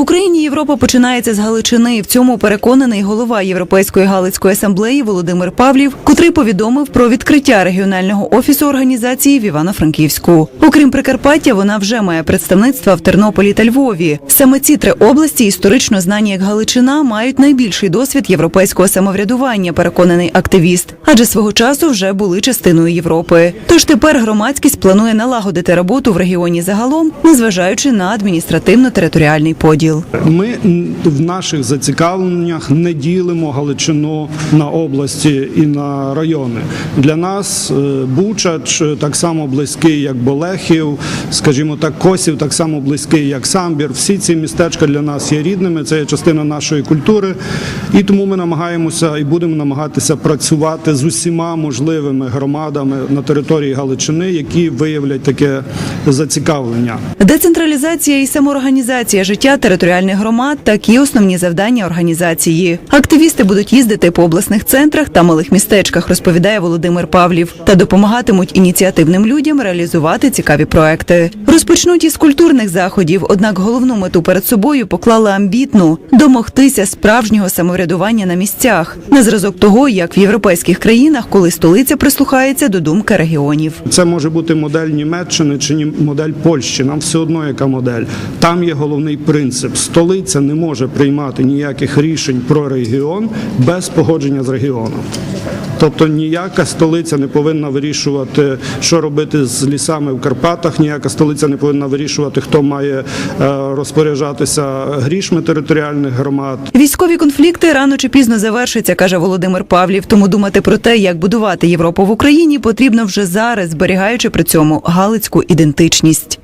Україні Європа починається з Галичини. В цьому переконаний голова Європейської Галицької асамблеї Володимир Павлів, котрий повідомив про відкриття регіонального офісу організації в Івано-Франківську. Окрім Прикарпаття, вона вже має представництва в Тернополі та Львові. Саме ці три області, історично знані як Галичина, мають найбільший досвід європейського самоврядування. Переконаний активіст, адже свого часу вже були частиною Європи. Тож тепер громадськість планує налагодити роботу в регіоні загалом, незважаючи на адміністративно-територіальний поділ. Ми в наших зацікавленнях не ділимо Галичину на області і на райони. Для нас е, Бучач е, так само близький, як Болехів, скажімо так, Косів так само близький, як Самбір. Всі ці містечка для нас є рідними, це є частина нашої культури, і тому ми намагаємося і будемо намагатися працювати з усіма можливими громадами на території Галичини, які виявлять таке зацікавлення. Децентралізація і самоорганізація життя територіальних громад такі основні завдання організації. Активісти будуть їздити по обласних центрах та малих містечках, розповідає Володимир Павлів, та допомагатимуть ініціативним людям реалізувати цікаві проекти. Розпочнуть із культурних заходів, однак головну мету перед собою поклали амбітну домогтися справжнього самоврядування на місцях, на зразок того, як в європейських країнах, коли столиця прислухається до думки регіонів. Це може бути модель Німеччини чи модель Польщі. Нам все одно яка модель. Там є головний принцип: столиця не може приймати ніяких рішень про регіон без погодження з регіоном. Тобто ніяка столиця не повинна вирішувати, що робити з лісами в Карпатах, ніяка столиця не повинна вирішувати, хто має е, розпоряджатися грішми територіальних громад. Військові конфлікти рано чи пізно завершаться, каже Володимир Павлів. Тому думати про те, як будувати Європу в Україні, потрібно вже зараз, зберігаючи при цьому галицьку ідентичність.